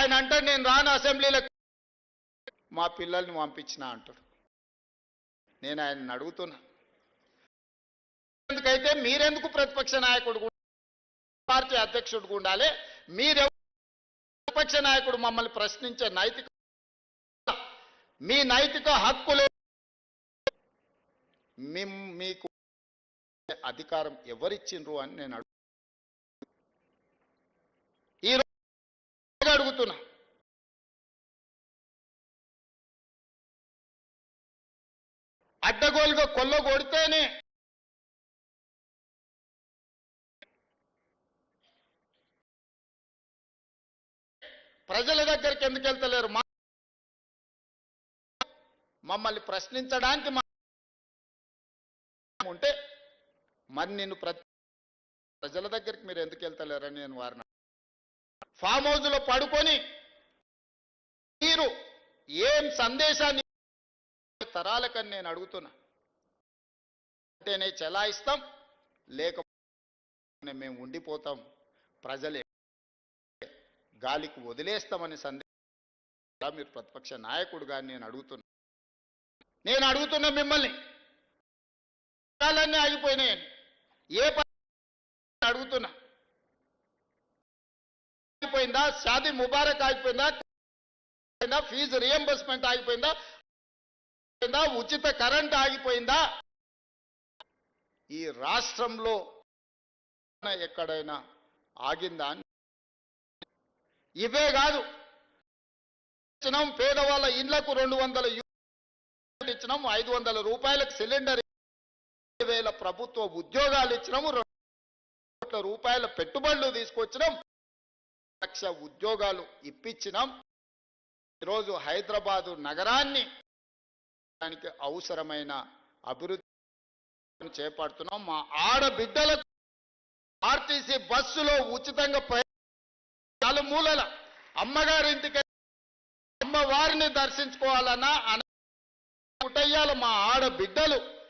ఆయన అంటే నేను రాను అసెంబ్లీలో. మా పిల్లల్ని పంపించిన అంటాడు. నేను ఆయన్ని అడుగుతున్నా. ఎందుకైతే మీరెందుకు ప్రతిపక్ష నాయకుడు పార్టీ అధ్యక్షుడు ఉండాలి మీరెవ ప్రతిపక్ష నాయకుడు మమ్మల్ని ప్రశ్నించే నైతిక మీ నైతిక హక్కులు మీకు అధికారం ఎవరిచ్చిండ్రు అని నేను అడుగు ఈ రోజు అడుగుతున్నా. అడ్డగోలుగా కొల్ల కొడితేనే ప్రజల దగ్గరికి ఎందుకు వెళ్తలేరు? మమ్మల్ని ప్రశ్నించడానికి మా ఉంటే మరి నిన్ను ప్రజల దగ్గరికి మీరు ఎందుకు వెళ్తలేరని నేను వారిని ఫామ్ హౌస్లో పడుకొని మీరు ఏం సందేశాన్ని తరాలకని నేను అడుగుతున్నా. అంటేనే చెలాయిస్తాం లేకపోతే మేము ఉండిపోతాం. ప్రజలే గాలికి వదిలేస్తామని సందేశం మీరు ప్రతిపక్ష నాయకుడుగా నేను అడుగుతున్నా. నేను అడుగుతున్నా మిమ్మల్ని పథకాలన్నీ ఆగిపోయినాయని ఏ పథకం అడుగుతున్నా. ఆగిపోయిందా? షాదీ ముబారక్ ఆగిపోయిందా? ఫీజు రియంబర్స్మెంట్ ఆగిపోయిందా? ఉచిత కరెంట్ ఆగిపోయిందా? ఈ రాష్ట్రంలో ఎక్కడైనా ఆగిందా? ఇవే కాదు. ఇచ్చినాం పేదవాళ్ళ ఇండ్లకు రెండు వందల యూనిట్ ఇచ్చినాం ఐదు వందల రూపాయలకు సిలిండర్ వేల ప్రభుత్వ ఉద్యోగాలు ఇచ్చినాము రెండు కోట్ల రూపాయల పెట్టుబడులు తీసుకొచ్చినాం. లక్ష ఉద్యోగాలు ఇప్పించినాం. ఈరోజు హైదరాబాదు నగరాన్ని దానికి అవసరమైన అభివృద్ధి చేపడుతున్నాం. మా ఆడబిడ్డలకు ఆర్టీసీ బస్సులో ఉచితంగా ప్రయాణం మూలల అమ్మగారింటికి అమ్మవారిని దర్శించుకోవాలన్నా అన- మా ఆడబిడ్డలు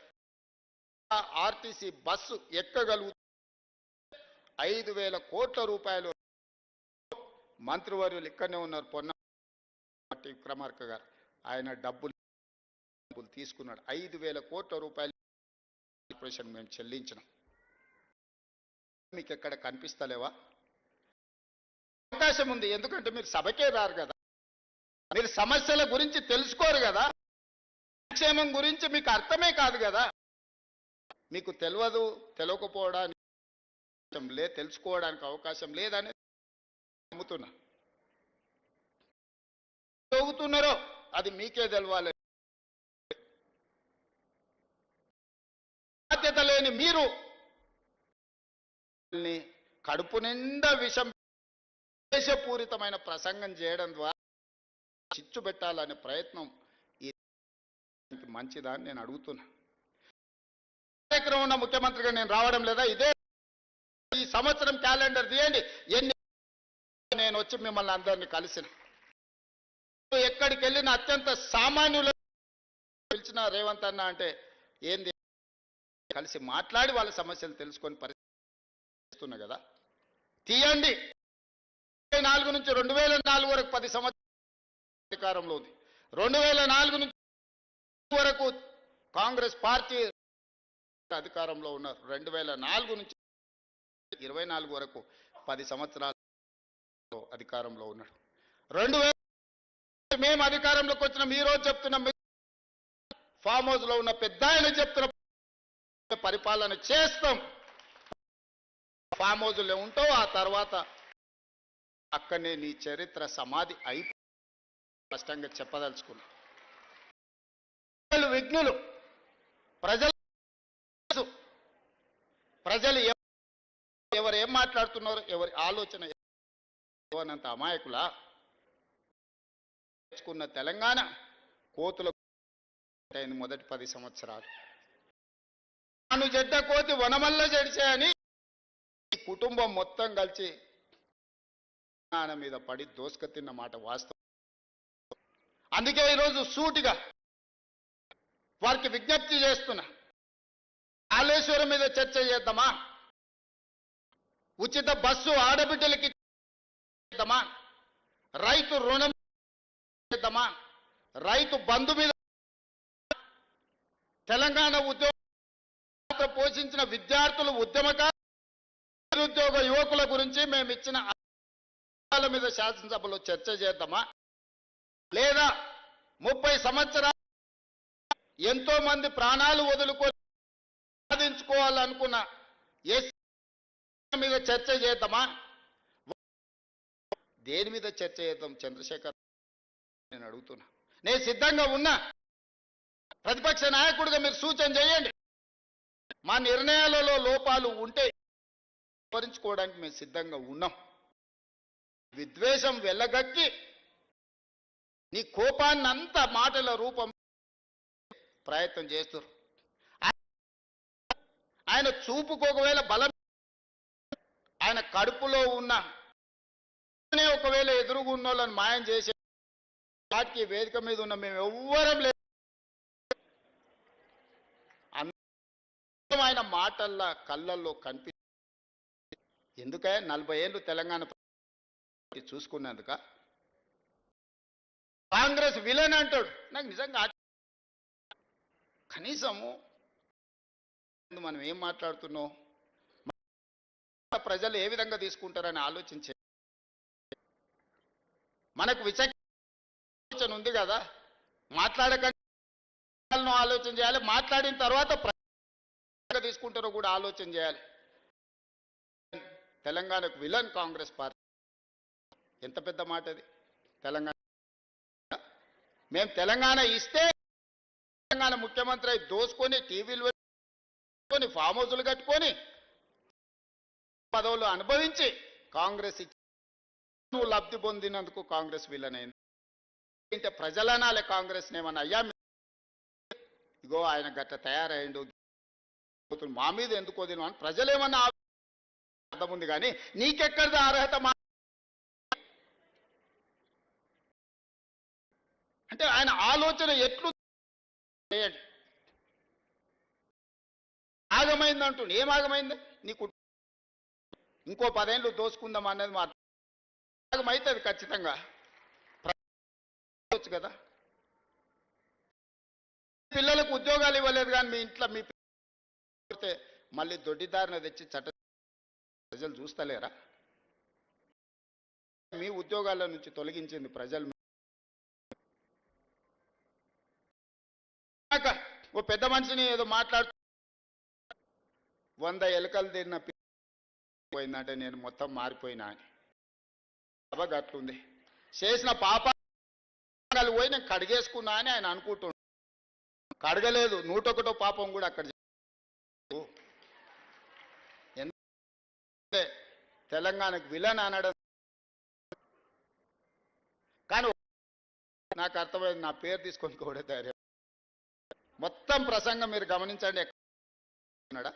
ఆర్టీసీ బస్సు ఎక్కగలుగుతారు? ఐదు వేల కోట్ల రూపాయలు మంత్రివర్యులు ఇక్కడనే ఉన్నారు. పొన్న విక్రమార్క గారు. ఆయన డబ్బులు డబ్బులు తీసుకున్నాడు. ఐదు వేల కోట్ల రూపాయలు కార్పొరేషన్ మేము చెల్లించినాం. మీకు ఎక్కడ కనిపిస్తలేవా? అవకాశం ఉంది. ఎందుకంటే మీరు సభకే రారు కదా. మీరు సమస్యల గురించి తెలుసుకోరు కదా. సంక్షేమం గురించి మీకు అర్థమే కాదు కదా. మీకు తెలియదు తెలియకపోవడానికి అవకాశం లే తెలుసుకోవడానికి అవకాశం లేదని నమ్ముతున్నా. చదువుతున్నారో అది మీకే తెలవాలి. బాధ్యత లేని మీరు కడుపు నిండా విషం దేశపూరితమైన ప్రసంగం చేయడం ద్వారా చిచ్చు పెట్టాలనే ప్రయత్నం ఈ మంచిదా అని నేను అడుగుతున్నా. కార్యక్రమం ఉన్న ముఖ్యమంత్రిగా నేను రావడం లేదా ఇదే ఈ సంవత్సరం క్యాలెండర్ తీయండి. ఎన్ని నేను వచ్చి మిమ్మల్ని అందరినీ కలిసిన. ఎక్కడికి వెళ్ళిన అత్యంత సామాన్యులు పిలిచిన రేవంత్ అన్న అంటే ఏంది? కలిసి మాట్లాడి వాళ్ళ సమస్యలు తెలుసుకొని పరిస్థితున్నా కదా? తీయండి. ఇరవై నాలుగు నుంచి రెండు వేల నాలుగు వరకు పది సంవత్సరాల అధికారంలో ఉంది. రెండు వేల నాలుగు నుంచి వరకు కాంగ్రెస్ పార్టీ అధికారంలో ఉన్నారు. రెండు వేల నాలుగు నుంచి ఇరవై నాలుగు వరకు పది సంవత్సరాలు అధికారంలో ఉన్నాడు రెండు వేల మేము అధికారంలోకి వచ్చిన మీ రోజు చెప్తున్నాం ఫామ్ హౌస్లో ఉన్న పెద్ద ఆయన చెప్తున్న పరిపాలన చేస్తాం. ఫామ్ హౌస్లో ఉంటావు ఆ తర్వాత అక్కడనే నీ చరిత్ర సమాధి అయిపో స్పష్టంగా చెప్పదలుచుకున్నా. ప్రజలు విఘ్నులు. ప్రజలు ప్రజలు ఎవరేం ఎవరు ఏం ఎవరి ఆలోచన అనంత అమాయకుల? తెచ్చుకున్న తెలంగాణ కోతుల అయింది మొదటి పది సంవత్సరాలు. తాను చెడ్డ కోతి వనమల్ల చెడిచాయని కుటుంబం మొత్తం కలిసి తెలంగాణ మీద పడి దోసుక తిన్న మాట వాస్తవం. అందుకే ఈరోజు సూటిగా వారికి విజ్ఞప్తి చేస్తున్నా. కాళేశ్వరం మీద చర్చ చేద్దామా? ఉచిత బస్సు ఆడబిడ్డలకి చేద్దామా? రైతు రుణం చేద్దామా? రైతు బంధు మీద తెలంగాణ ఉద్యోగ పాత్ర పోషించిన విద్యార్థులు ఉద్యమకారు నిరుద్యోగ యువకుల గురించి మేము ఇచ్చిన మీద శాసనసభలో చర్చ చేద్దామా? లేదా ముప్పై సంవత్సరాలు ఎంతో మంది ప్రాణాలు వదులుకొని సాధించుకోవాలనుకున్న ఎస్ మీద చర్చ చేద్దామా? దేని మీద చర్చ చేద్దాం? చంద్రశేఖర్ నేను అడుగుతున్నా. నేను సిద్ధంగా ఉన్నా. ప్రతిపక్ష నాయకుడిగా మీరు సూచన చేయండి. మా నిర్ణయాలలో లోపాలు ఉంటే వివరించుకోవడానికి మేము సిద్ధంగా ఉన్నాం. విద్వేషం వెళ్ళగక్కి నీ కోపాన్నంతా మాటల రూపం ప్రయత్నం చేస్తారు. ఆయన చూపుకు ఒకవేళ బలం ఆయన కడుపులో ఉన్న ఒకవేళ ఎదురుగున్న వాళ్ళని మాయం చేసే వాటికి వేదిక మీద ఉన్న మేము ఎవ్వరం లేదు. అందమైన ఆయన మాటల్లో కళ్ళల్లో కనిపి ఎందుకే నలభై ఏళ్ళు తెలంగాణ చూసుకున్నందుక? కాంగ్రెస్ విలన్ అంటాడు. నాకు నిజంగా కనీసము మనం ఏం మాట్లాడుతున్నాం? ప్రజలు ఏ విధంగా తీసుకుంటారని ఆలోచించే మనకు విచక్షణ ఉంది కదా? మాట్లాడకండి ఆలోచన చేయాలి. మాట్లాడిన తర్వాత తీసుకుంటారో కూడా ఆలోచన చేయాలి. తెలంగాణకు విలన్ కాంగ్రెస్ పార్టీ. ఎంత పెద్ద మాట అది? తెలంగాణ. మేము తెలంగాణ ఇస్తే తెలంగాణ ముఖ్యమంత్రి అయి దోసుకొని టీవీలు ఫామ్ హౌసులు కట్టుకొని పదవులు అనుభవించి కాంగ్రెస్ ఇచ్చి నువ్వు లబ్ధి పొందినందుకు కాంగ్రెస్ విలనైంది. అయింది ప్రజలనాలే కాంగ్రెస్ ఏమన్నా అయ్యా? ఇగో ఆయన గట్ట తయారయ్యిండు మా మీద ఎందుకు వదిన అని ప్రజలేమన్నా అర్థం ఉంది కానీ నీకెక్కడిది అర్హత మా అంటే ఆయన ఆలోచన ఎట్లు ఆగమైంది అంటుండు ఏం ఆగమైంది? నీకు ఇంకో పదేళ్ళు దోసుకుందాం అనేది మా అవుతుంది ఖచ్చితంగా. వచ్చు కదా. పిల్లలకు ఉద్యోగాలు ఇవ్వలేదు కానీ మీ ఇంట్లో మీ పిల్లలు మళ్ళీ దొడ్డిదారిన తెచ్చి చట్ట ప్రజలు చూస్తలేరా? మీ ఉద్యోగాల నుంచి తొలగించింది ప్రజలు. ఓ పెద్ద మనిషిని ఏదో మాట్లాడుతూ వంద ఎలుకలు తిన్న పి- పోయిందంటే నేను మొత్తం మారిపోయినా అని. అబ్బా అట్లుంది. చేసిన పాపాలు పోయి నేను కడిగేసుకున్నా అని ఆయన అనుకుంటున్నాను కడగలేదు. నూట ఒకటో పాపం కూడా అక్కడ ఎందుకంటే తెలంగాణకు విలన్ అనడం కానీ నాకు అర్థమైంది. నా పేరు తీసుకొని కూడా తయారు మొత్తం ప్రసంగం మీరు గమనించండి. ఎక్కడ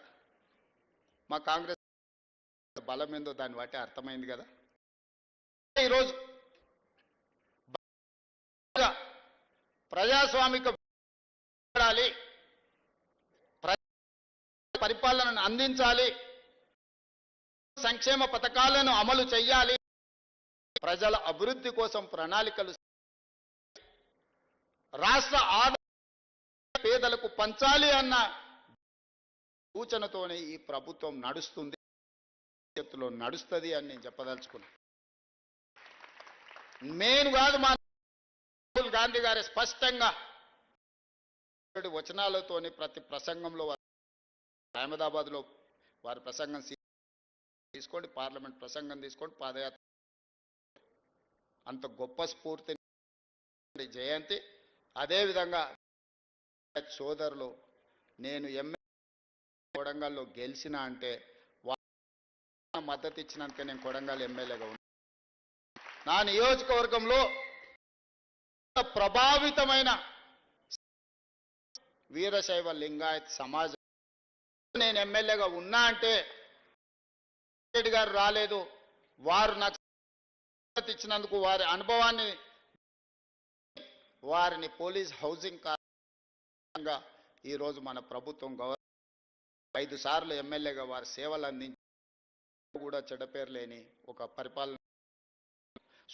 మా కాంగ్రెస్ బలం ఏందో దాన్ని బట్టి అర్థమైంది కదా. ఈరోజు ప్రజాస్వామిక పరిపాలనను అందించాలి. సంక్షేమ పథకాలను అమలు చేయాలి ప్రజల అభివృద్ధి కోసం ప్రణాళికలు రాష్ట్ర ఆదాయ పేదలకు పంచాలి అన్న సూచనతోనే ఈ ప్రభుత్వం నడుస్తుంది. భవిష్యత్తులో నడుస్తుంది అని నేను చెప్పదలుచుకున్నాను నేను కాదు మా రాహుల్ గాంధీ గారు స్పష్టంగా వచనాలతోని ప్రతి ప్రసంగంలో వారు అహ్మదాబాద్లో వారి ప్రసంగం తీసుకోండి పార్లమెంట్ ప్రసంగం తీసుకోండి పాదయాత్ర. అంత గొప్ప స్ఫూర్తి జయంతి. అదేవిధంగా సోదరులు నేను ఎమ్మెల్యే కొడంగల్లో గెలిచిన అంటే వా- మద్దతు ఇచ్చినందుకే నేను కొడంగల్ ఎమ్మెల్యేగా నా నియోజకవర్గంలో ప్రభావితమైన వీరశైవ లింగాయత్ సమాజం. నేను ఎమ్మెల్యేగా ఉన్నా అంటే రెడ్డి గారు రాలేదు. వారు నాకు ఇచ్చినందుకు వారి అనుభవాన్ని వారిని పోలీస్ హౌసింగ్ కారణంగా ఈరోజు మన ప్రభుత్వం గౌరవ ఐదు సార్లు ఎమ్మెల్యేగా వారి సేవలు అందించి కూడా చెడ్డ పేరు లేని ఒక పరిపాలన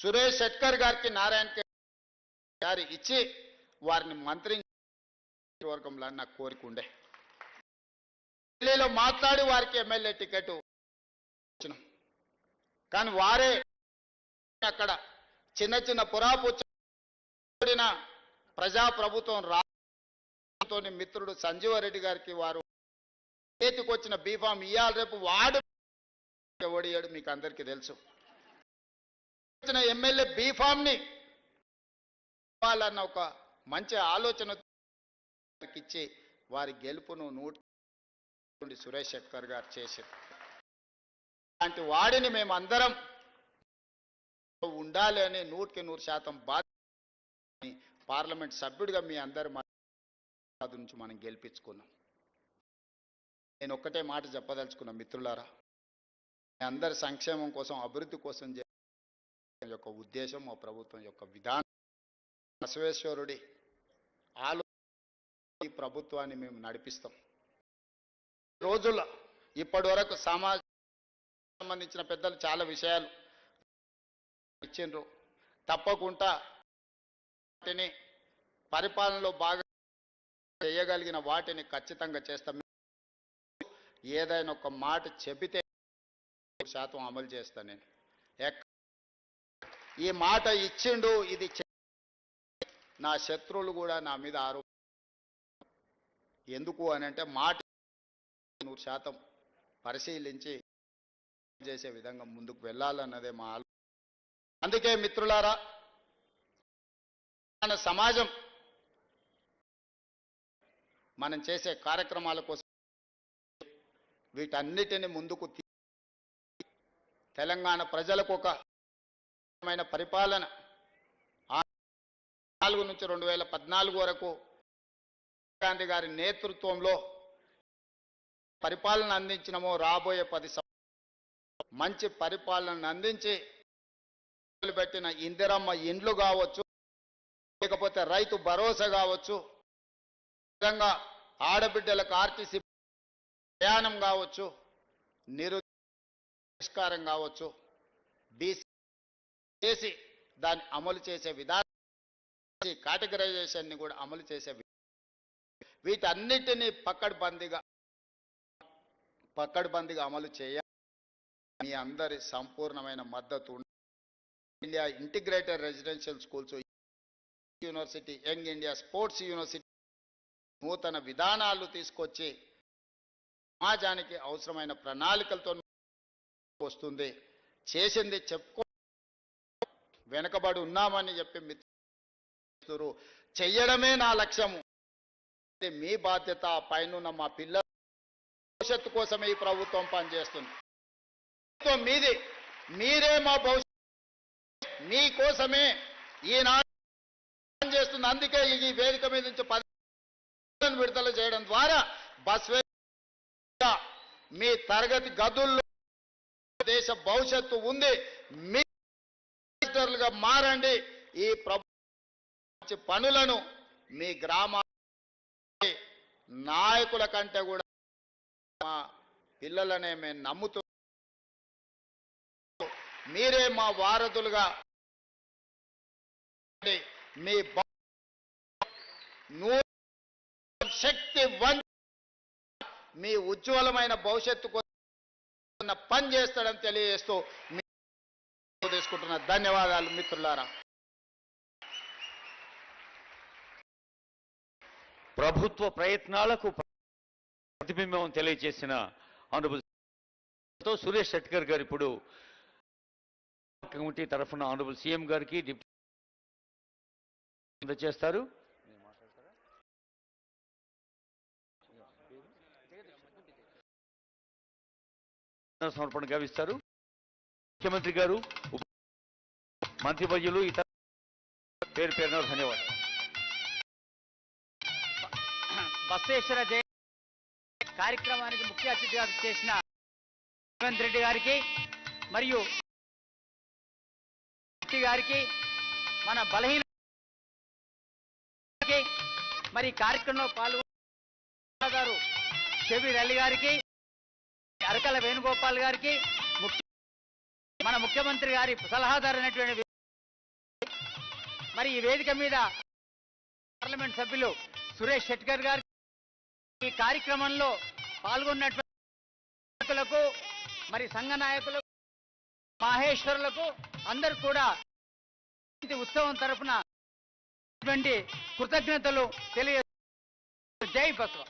సురేష్ శెట్కర్ గారికి నారాయణ గారి ఇచ్చి వారిని మంత్రి వర్గంలో నాకు కోరిక ఉండే. ఢిల్లీలో మాట్లాడి వారికి ఎమ్మెల్యే టికెట్ ఇచ్చినాం కానీ వారే అక్కడ చిన్న చిన్న పురాపుచ్చిన ప్రజాప్రభుత్వం రాతో మిత్రుడు సంజీవరెడ్డి గారికి వారు చేతికొచ్చిన బీఫామ్ ఇయ్యాలి రేపు వాడు ఓడియాడు మీకు అందరికీ తెలుసు. వచ్చిన ఎమ్మెల్యే బీఫామ్ని ఇవ్వాలన్న ఒక మంచి ఆలోచన ఇచ్చి వారి గెలుపును నూటి సురేష్ శెట్కర్ గారు చేశారు. అలాంటి వాడిని మేము అందరం ఉండాలి అని నూటికి నూరు శాతం బాధ్యత పార్లమెంట్ సభ్యుడిగా మీ అందరి నుంచి మనం గెలిపించుకున్నాం. నేను ఒక్కటే మాట చెప్పదలుచుకున్నా మిత్రులారా. మీ అందరి సంక్షేమం కోసం అభివృద్ధి కోసం యొక్క ఉద్దేశం మా ప్రభుత్వం యొక్క విధానం. బసవేశ్వరుడి ఆలో ఈ ప్రభుత్వాన్ని మేము నడిపిస్తాం. రోజుల్లో ఇప్పటి వరకు సమాజ సంబంధించిన పెద్దలు చాలా విషయాలు ఇచ్చిండ్రు. తప్పకుండా వాటిని పరిపాలనలో బాగా చేయగలిగిన వాటిని ఖచ్చితంగా చేస్తాం. ఏదైనా ఒక మాట చెబితే శాతం అమలు చేస్తాను నేను. ఎక్క- ఈ మాట ఇచ్చిండు ఇది నా శత్రువులు కూడా నా మీద ఆరోప ఎందుకు అని అంటే మాట నూరు శాతం పరిశీలించి చేసే విధంగా ముందుకు వెళ్ళాలన్నదే మా ఆలోచన అందుకే మిత్రులారా మన సమాజం మనం చేసే కార్యక్రమాల కోసం వీటన్నిటిని ముందుకు తీ- తెలంగాణ ప్రజలకు ఒక మైన పరిపాలన. నాలుగు నుంచి రెండు వేల పద్నాలుగు వరకు గాంధీ గారి నేతృత్వంలో పరిపాలన అందించినమో రాబోయే పది సం- మంచి పరిపాలన అందించి పెట్టిన ఇందిరమ్మ ఇండ్లు కావచ్చు లేకపోతే రైతు భరోసా కావచ్చు విధంగా ఆడబిడ్డలకు ఆర్టీసీ ప్రయాణం కావచ్చు నిరు పరిష్కారం కావచ్చు బీసీ చేసి దాన్ని అమలు చేసే విధానం కేటగరైజేషన్ని కూడా అమలు చేసే వి- వీటన్నిటినీ పక్కడ్బందీగా పక్కడ్బందీగా అమలు చేయాలి. మీ అందరి సంపూర్ణమైన మద్దతు India integrated residential schools university young India sports university నూతన విధానాలు తీసుకొచ్చి సమాజానికి అవసరమైన ప్రణాళికలతో వస్తుంది. చేసింది చెప్పుకో వెనకబడి ఉన్నామని చెప్పి మిత్రులు చెయ్యడమే నా లక్ష్యము. మీ బాధ్యత పైన మా పిల్లల భవిష్యత్తు కోసమే ఈ ప్రభుత్వం పనిచేస్తుంది. ప్రభుత్వం మీది. మీరే మా భవిష్యత్ మీకోసమే ఈనాడు పనిచేస్తుంది. అందుకే ఈ వేదిక మీద నుంచి పది విడుదల చేయడం ద్వారా బస్వే మీ తరగతి గదుల్లో దేశ భవిష్యత్తు ఉంది. మీ మినిస్టర్లుగా మారండి. ఈ ప్రభుత్వ పనులను మీ గ్రామ నాయకుల కంటే కూడా మా పిల్లలనే మేము నమ్ముతూ మీరే మా వారధులుగా మీ శక్తి వం మీ ఉజ్వలమైన భవిష్యత్తు కోసం పని చేస్తాడని తెలియజేస్తూ తీసుకుంటున్న ధన్యవాదాలు మిత్రులారా. ప్రభుత్వ ప్రయత్నాలకు ప్రతిబింబం తెలియజేసిన ఆనరబుల్ సురేష్ షెట్కర్ గారు ఇప్పుడు కమిటీ తరఫున ఆనరబుల్ సీఎం గారికి డిప్యూటీ అందజేస్తారు. సమర్పణ గావిస్తారు ముఖ్యమంత్రి గారు మంత్రి మంత్రివర్యులు ఇతర పేరు పేరున ధన్యవాదాలు. బసవేశ్వర జయ కార్యక్రమానికి ముఖ్య అతిథిగా చేసిన రేవంత్ రెడ్డి గారికి మరియు గారికి మన బలహీన మరి కార్యక్రమంలో పాల్గొన్న గారు షబీర్ గారికి అరకల వేణుగోపాల్ గారికి మన ముఖ్యమంత్రి గారి సలహాదారు అయినటువంటి మరి ఈ వేదిక మీద పార్లమెంట్ సభ్యులు సురేష్ షెట్కర్ గారు ఈ కార్యక్రమంలో పాల్గొన్నటువంటి మరి సంఘ నాయకులకు మాహేశ్వరులకు అందరు కూడా ఉత్సవం తరపున కృతజ్ఞతలు తెలియ జై బసవ.